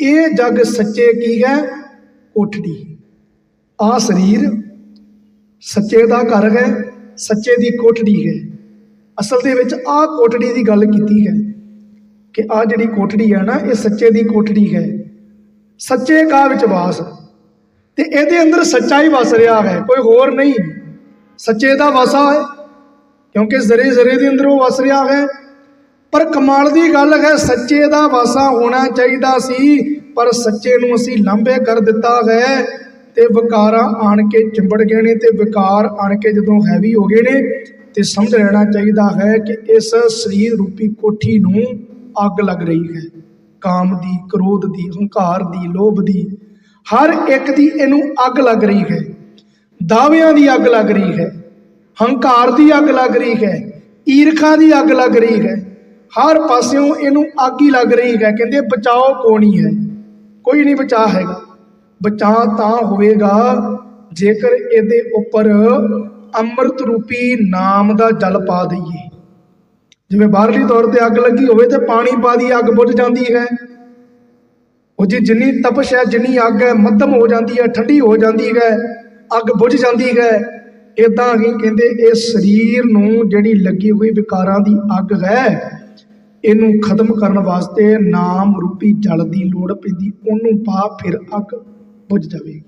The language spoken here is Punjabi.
ਇਹ ਜਗ ਸੱਚੇ ਕੀ ਹੈ? ਕੋਠੜੀ ਆ ਸਰੀਰ ਸੱਚੇ ਦਾ ਘਰ ਹੈ, ਸੱਚੇ ਦੀ ਕੋਠੜੀ ਹੈ। ਅਸਲ ਦੇ ਵਿੱਚ ਆ ਕੋਠੜੀ ਦੀ ਗੱਲ ਕੀਤੀ ਹੈ ਕਿ ਆ ਜਿਹੜੀ ਕੋਠੜੀ ਹੈ ਨਾ, ਇਹ ਸੱਚੇ ਦੀ ਕੋਠੜੀ ਹੈ। ਸੱਚੇ ਕਾ ਵਿੱਚ ਵਾਸ। ਤੇ ਇਹਦੇ ਅੰਦਰ ਸੱਚਾ ਹੀ ਵਸ ਰਿਹਾ ਹੈ, ਕੋਈ ਹੋਰ ਨਹੀਂ। ਸੱਚੇ ਦਾ ਵਾਸਾ ਹੈ, ਕਿਉਂਕਿ ਜ਼ਰੇ ਜ਼ਰੇ ਦੇ ਅੰਦਰ ਉਹ ਵਸ ਰਿਹਾ ਹੈ। ਪਰ ਕਮਾਲ ਦੀ ਗੱਲ ਹੈ, ਸੱਚੇ ਦਾ ਵਾਸਾ ਹੋਣਾ ਚਾਹੀਦਾ ਸੀ, ਪਰ ਸੱਚੇ ਨੂੰ ਅਸੀਂ ਲਾਂਭੇ ਕਰ ਦਿੱਤਾ ਹੈ। ਤੇ ਵਿਕਾਰਾਂ ਆਣ ਕੇ ਚਿੰਬੜ ਗਏ ਨੇ ਤੇ ਵਿਕਾਰ ਆਣ ਕੇ ਜਦੋਂ ਹੈਵੀ ਹੋ ਗਏ ਨੇ, ਤੇ ਸਮਝ ਲੈਣਾ ਚਾਹੀਦਾ ਹੈ ਕਿ ਇਸ ਸਰੀਰ ਰੂਪੀ ਕੋਠੀ ਨੂੰ ਅੱਗ ਲੱਗ ਰਹੀ ਹੈ। ਕਾਮ ਦੀ, ਕ੍ਰੋਧ ਦੀ, ਹੰਕਾਰ ਦੀ, ਲੋਭ ਦੀ, ਹਰ ਇੱਕ ਦੀ ਇਹਨੂੰ ਅੱਗ ਲੱਗ ਰਹੀ ਹੈ। ਦਾਅਵਿਆਂ ਦੀ ਅੱਗ ਲੱਗ ਰਹੀ ਹੈ। ਹੰਕਾਰ ਦੀ ਅੱਗ ਲੱਗ ਰਹੀ ਹੈ। ਈਰਖਾ ਦੀ ਅੱਗ ਲੱਗ ਰਹੀ ਹੈ। ਹਰ ਪਾਸਿਓਂ ਇਹਨੂੰ ਅੱਗ ਹੀ ਲੱਗ ਰਹੀ ਹੈ। ਕਹਿੰਦੇ, ਬਚਾਓ ਕੋਣੀ ਹੈ ਕੋਈ ਨਹੀਂ ਬਚਾ ਹੈਗਾ। ਬਚਾ ਤਾਂ ਹੋਵੇਗਾ ਜੇਕਰ ਇਹਦੇ ਉੱਪਰ ਅੰਮ੍ਰਿਤ ਰੂਪੀ ਨਾਮ ਦਾ ਜਲ ਪਾ ਦਈਏ। ਜਿਵੇਂ ਬਾਹਰਲੀ ਤੌਰ ਤੇ ਅੱਗ ਲੱਗੀ ਹੋਵੇ ਤੇ ਪਾਣੀ ਪਾ ਦੀ, ਅੱਗ ਬੁਝ ਜਾਂਦੀ ਹੈ। ਉਹ ਜੀ ਜਿੰਨੀ ਤਪਸ਼ ਹੈ, ਜਿੰਨੀ ਅੱਗ ਹੈ, ਮੱਧਮ ਹੋ ਜਾਂਦੀ ਹੈ ਠੰਡੀ ਹੋ ਜਾਂਦੀ ਹੈ, ਅੱਗ ਬੁਝ ਜਾਂਦੀ ਹੈ। ਇਦਾਂ ਹੀ ਕਹਿੰਦੇ, ਇਹ ਸਰੀਰ ਨੂੰ ਜਿਹੜੀ ਲੱਗੀ ਹੋਈ ਵਿਕਾਰਾਂ ਦੀ ਅੱਗ ਹੈ ਇਹਨੂੰ ਖਤਮ ਕਰਨ ਵਾਸਤੇ ਨਾਮ ਰੂਪੀ ਜਲ ਦੀ ਲੋੜ ਪੈਂਦੀ, ਉਹਨੂੰ ਪਾ ਫਿਰ ਅੱਗ ਬੁਝ ਜਾਵੇਗੀ।